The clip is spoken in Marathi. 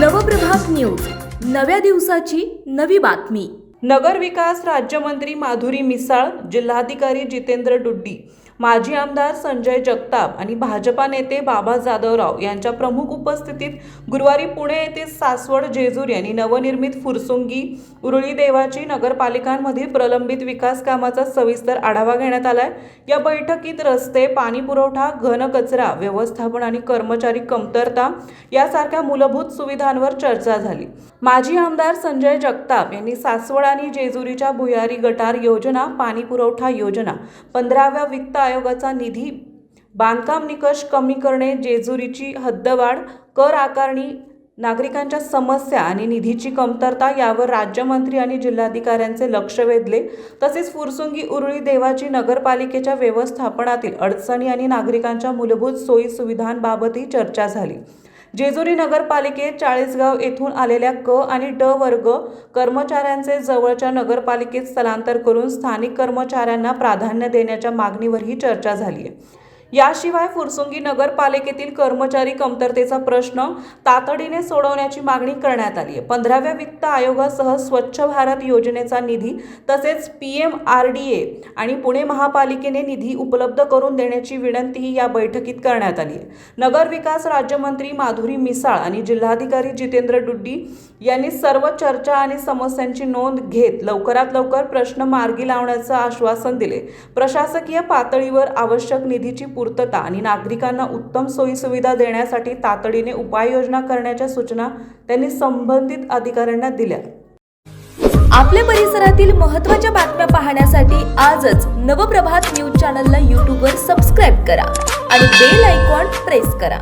नवप्रभात न्यूज. नव्या दिवसाची नवी बातमी. नगरविकास राज्यमंत्री माधुरी मिसाळ जिल्हाधिकारी जितेंद्र डुड्डी माजी आमदार संजय जगताप आणि भाजपा नेते बाबा जाधवराव यांच्या प्रमुख उपस्थितीत गुरुवारी पुणे येथे सासवड जेजूर यांनी नवनिर्मित फुरसुंगी उरुळी देवाची नगरपालिकांमधील प्रलंबित विकास कामाचा सविस्तर आढावा घेण्यात आलाय. या बैठकीत रस्ते पाणी पुरवठा घन कचरा व्यवस्थापन आणि कर्मचारी कमतरता यासारख्या मूलभूत सुविधांवर चर्चा झाली. माजी आमदार संजय जगताप यांनी सासवड आणि जेजुरीच्या भुयारी गटार योजना पाणी पुरवठा योजना पंधराव्या वित्त आयोगाचा निधी बांधकाम निकष कमी करणे जेजुरीची हद्दवाढ कर आकारणी नागरिकांच्या समस्या आणि निधीची कमतरता यावर राज्यमंत्री आणि जिल्हाधिकाऱ्यांचे लक्ष वेधले. तसेच फुरसुंगी उरुळी देवाची नगरपालिकेच्या व्यवस्थापनातील अडचणी आणि नागरिकांच्या मूलभूत सोयी सुविधांबाबतही चर्चा झाली. जेजुरी नगरपालिकेत चाळीसगाव येथून आलेल्या क आणि ड वर्ग कर्मचाऱ्यांचे जवळच्या नगरपालिकेत स्थलांतर करून स्थानिक कर्मचाऱ्यांना प्राधान्य देण्याच्या मागणीवरही चर्चा झाली आहे. याशिवाय फुरसुंगी नगरपालिकेतील कर्मचारी कमतरतेचा प्रश्न तातडीने सोडवण्याची मागणी करण्यात आली आहे. पंधराव्या वित्त आयोगासह स्वच्छ भारत योजनेचा निधी तसेच P M R D A आणि पुणे महापालिकेने निधी उपलब्ध करून देण्याची विनंतीही या बैठकीत करण्यात आली आहे. नगर विकास राज्यमंत्री माधुरी मिसाळ आणि जिल्हाधिकारी जितेंद्र डुड्डी यांनी सर्व चर्चा आणि समस्यांची नोंद घेत लवकरात लवकर प्रश्न मार्गी लावण्याचं आश्वासन दिले. प्रशासकीय पातळीवर आवश्यक निधीची पूर्तता आणि नागरिकांना उत्तम सोयीसुविधा देण्यासाठी तातडीने उपाययोजना करण्याच्या सूचना त्यांनी संबंधित अधिकाऱ्यांना दिल्या. आपल्या परिसरातील महत्त्वाच्या बातम्या पाहण्यासाठी आजच नवप्रभात न्यूज चॅनलला यूट्यूबवर सबस्क्राईब करा आणि बेल आयकॉन प्रेस करा.